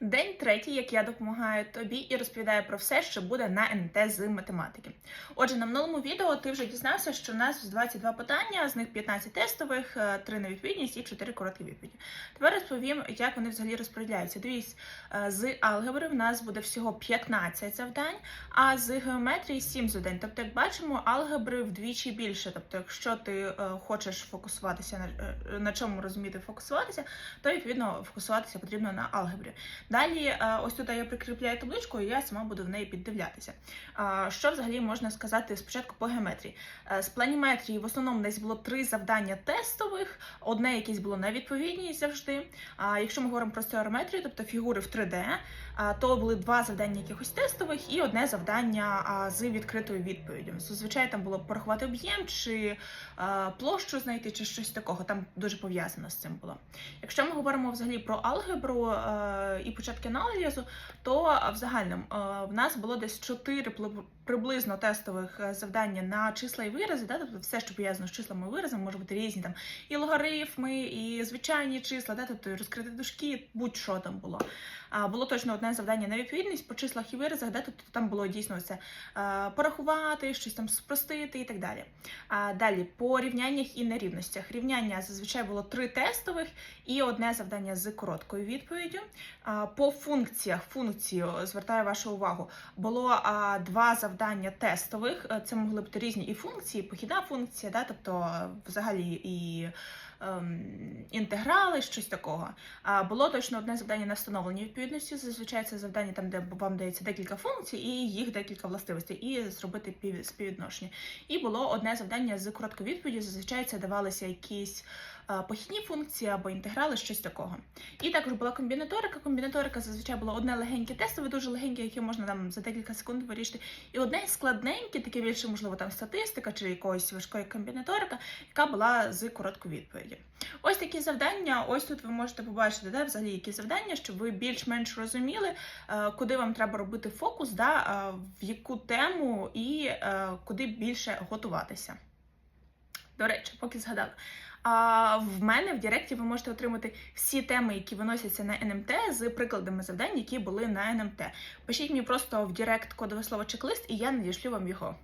День третій, як я допомагаю тобі і розповідаю про все, що буде на НТ з математики. Отже, на минулому відео ти вже дізнався, що у нас 22 питання, з них 15 тестових, 3 на відповідність і 4 короткі відповіді. Тепер розповім, як вони взагалі розподіляються. Дивіться, е, з алгебри в нас буде всього 15 завдань, а з геометрії 7 завдань. Тобто, як бачимо, алгебри вдвічі більше. Тобто, якщо ти е, хочеш фокусуватися на, е, на чому розуміти фокусуватися, то відповідно фокусуватися потрібно на алгебрі. Далі, е, ось тут я прикріпляю табличку, і я сама буду в неї піддивлятися. Що взагалі можна сказати спочатку по геометрії? Е, З планіметрії в основному десь було три завдання тестових, одне якесь було на відповідність завжди. А якщо ми говоримо про стереометрію, тобто фігури в 3D, то були два завдання якихось тестових і одне завдання з відкритою відповіддю. Зазвичай там було порахувати об'єм чи площу знайти, чи щось такого. Там дуже пов'язано з цим було. Якщо ми говоримо взагалі про алгебру е, і початки аналізу, то в загальному в нас було десь 4 приблизно тестових е, завдання на числа і вирази, да? тобто все, що пов'язано з числами і виразами, може бути різні там і логарифми, і звичайні числа, да? тобто і розкриті дужки, будь-що там було. А було точно одне завдання на відповідність по числах і виразах, де тобто там було дійсно це порахувати, щось там спростити і так далі. А далі по рівняннях і нерівностях. Рівняння зазвичай було три тестових і одне завдання з короткою відповіддю. По функціях, функцію звертаю вашу увагу, було два завдання тестових. Е, Це могли бути різні і функції, похідна функція, да, тобто е, взагалі і. ем, Інтеграли, щось такого. А було точно одне завдання на встановлення відповідності. Зазвичай це завдання там, де вам дається декілька функцій і їх декілька властивостей, і зробити пів- співвідношення. І було одне завдання з короткою відповіддю. Зазвичай це давалися якісь е, похідні функції або інтеграли, щось такого. І також була комбінаторика. Комбінаторика зазвичай було одне легеньке тестове, дуже легеньке, яке можна там за декілька секунд вирішити. І одне складненьке, таке більше, можливо, там статистика чи якоїсь важкої комбінаторика, яка була з короткою відповіддю. Ось такі завдання. Ось тут ви можете побачити, де взагалі які завдання, щоб ви більш-менш розуміли, е, куди вам треба робити фокус, да, е, в яку тему і е, куди більше готуватися. До речі, поки згадала. А в мене в Директі ви можете отримати всі теми, які виносяться на НМТ, з прикладами завдань, які були на НМТ. Пишіть мені просто в Директ кодове слово чек-лист, і я надішлю вам його.